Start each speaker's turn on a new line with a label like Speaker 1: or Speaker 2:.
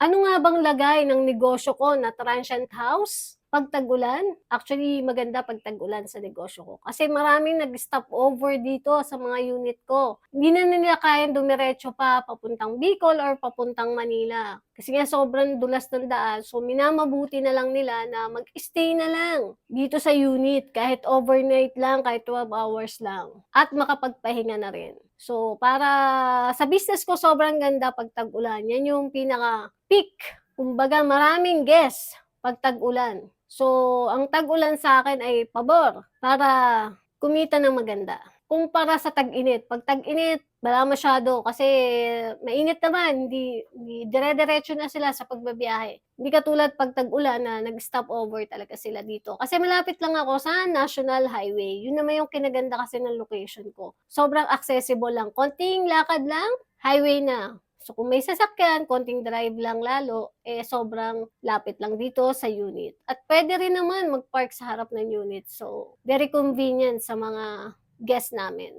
Speaker 1: Ano nga bang lagay ng negosyo ko na transient house? Pag tag-ulan? Actually, maganda pag tag-ulan sa negosyo ko. Kasi maraming nag-stop over dito sa mga unit ko. Hindi na nila kayang dumiretso pa papuntang Bicol or papuntang Manila. Kasi nga sobrang dulas ng daan. So, minamabuti na lang nila na mag-stay na lang dito sa unit. Kahit overnight lang, kahit 12 hours lang. At makapagpahinga na rin. So, para sa business ko, sobrang ganda pag tag-ulan. Yan yung pinaka-peak. Kumbaga, maraming guests pag tag-ulan. So, ang tag-ulan sa akin ay pabor para kumita ng maganda. Kumpara sa tag-init. Pag tag-init, wala masyado kasi mainit naman, hindi, hindi dire-diretso na sila sa pagbabiyahe. Hindi katulad pag tag-ulan na nag-stop over talaga sila dito. Kasi malapit lang ako sa National Highway. Yun naman yung kinaganda kasi ng location ko. Sobrang accessible lang. Konting lakad lang, highway na. So kung may sasakyan, konting drive lang lalo, eh sobrang lapit lang dito sa unit. At pwede rin naman mag-park sa harap ng unit. So very convenient sa mga guests namin.